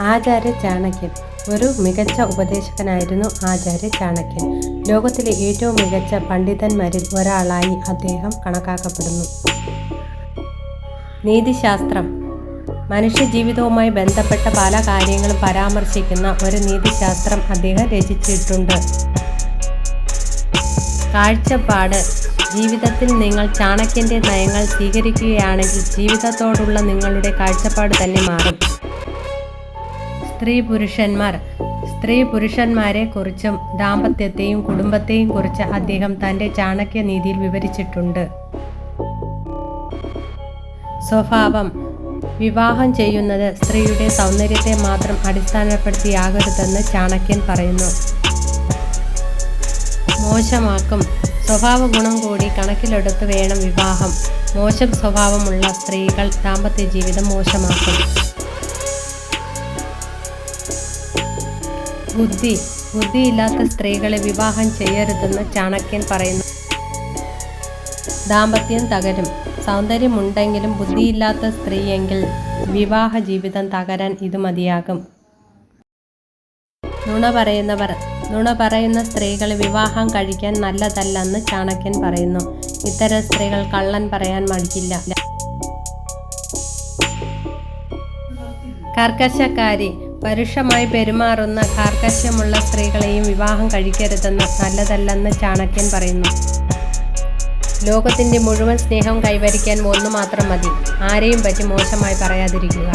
ആചാര്യ ചാണക്യൻ. ഒരു മികച്ച ഉപദേശകനായിരുന്നു ആചാര്യ ചാണക്യൻ. ലോകത്തിലെ ഏറ്റവും മികച്ച പണ്ഡിതന്മാരിൽ ഒരാളായി അദ്ദേഹം കണക്കാക്കപ്പെടുന്നു. നീതിശാസ്ത്രം. മനുഷ്യജീവിതവുമായി ബന്ധപ്പെട്ട പല കാര്യങ്ങളും പരാമർശിക്കുന്ന ഒരു നീതിശാസ്ത്രം അദ്ദേഹം രചിച്ചിട്ടുണ്ട്. കാഴ്ചപ്പാട്. ജീവിതത്തിൽ നിങ്ങൾ ചാണക്യന്റെ നയങ്ങൾ സ്വീകരിക്കുകയാണെങ്കിൽ ജീവിതത്തോടുള്ള നിങ്ങളുടെ കാഴ്ചപ്പാട് തന്നെ മാറും. സ്ത്രീ പുരുഷന്മാർ. സ്ത്രീ പുരുഷന്മാരെ കുറിച്ചും ദാമ്പത്യത്തെയും കുടുംബത്തെയും കുറിച്ച് അദ്ദേഹം തന്റെ ചാണക്യ നീതിയിൽ വിവരിച്ചിട്ടുണ്ട്. സ്വഭാവം. വിവാഹം ചെയ്യുന്നത് സ്ത്രീയുടെ സൗന്ദര്യത്തെ മാത്രം അടിസ്ഥാനപ്പെടുത്തിയാകരുതെന്ന് ചാണക്യൻ പറയുന്നു. മോശമാക്കും. സ്വഭാവ ഗുണം കൂടി കണക്കിലെടുത്ത് വേണം വിവാഹം. മോശം സ്വഭാവമുള്ള സ്ത്രീകൾ ദാമ്പത്യ ജീവിതം മോശമാക്കും. ബുദ്ധി ബുദ്ധിയില്ലാത്ത സ്ത്രീകളെ വിവാഹം ചെയ്യരുതെന്ന് ചാണക്യൻ പറയുന്നു. ദാമ്പത്യം തകരും. സൗന്ദര്യമുണ്ടെങ്കിലും ബുദ്ധിയില്ലാത്ത സ്ത്രീയെങ്കിൽ വിവാഹ ജീവിതം തകരാൻ ഇത് മതിയാകും. നുണ പറയുന്നവർ നുണ പറയുന്ന സ്ത്രീകൾ വിവാഹം കഴിക്കാൻ നല്ലതല്ലെന്ന് ചാണക്യൻ പറയുന്നു. ഇത്തരം സ്ത്രീകൾ കള്ളൻ പറയാൻ മടിക്കില്ല. കർക്കശക്കാരി പരുഷമായി പെരുമാറുന്ന കാർക്കശ്യമുള്ള സ്ത്രീകളെയും വിവാഹം കഴിക്കരുതെന്ന് നല്ലതല്ലെന്ന് ചാണക്യൻ പറയുന്നു. ലോകത്തിന്റെ മുഴുവൻ സ്നേഹം കൈവരിക്കാൻ ഒന്ന് മാത്രം മതി. ആരെയും പറ്റി മോശമായി പറയാതിരിക്കുക.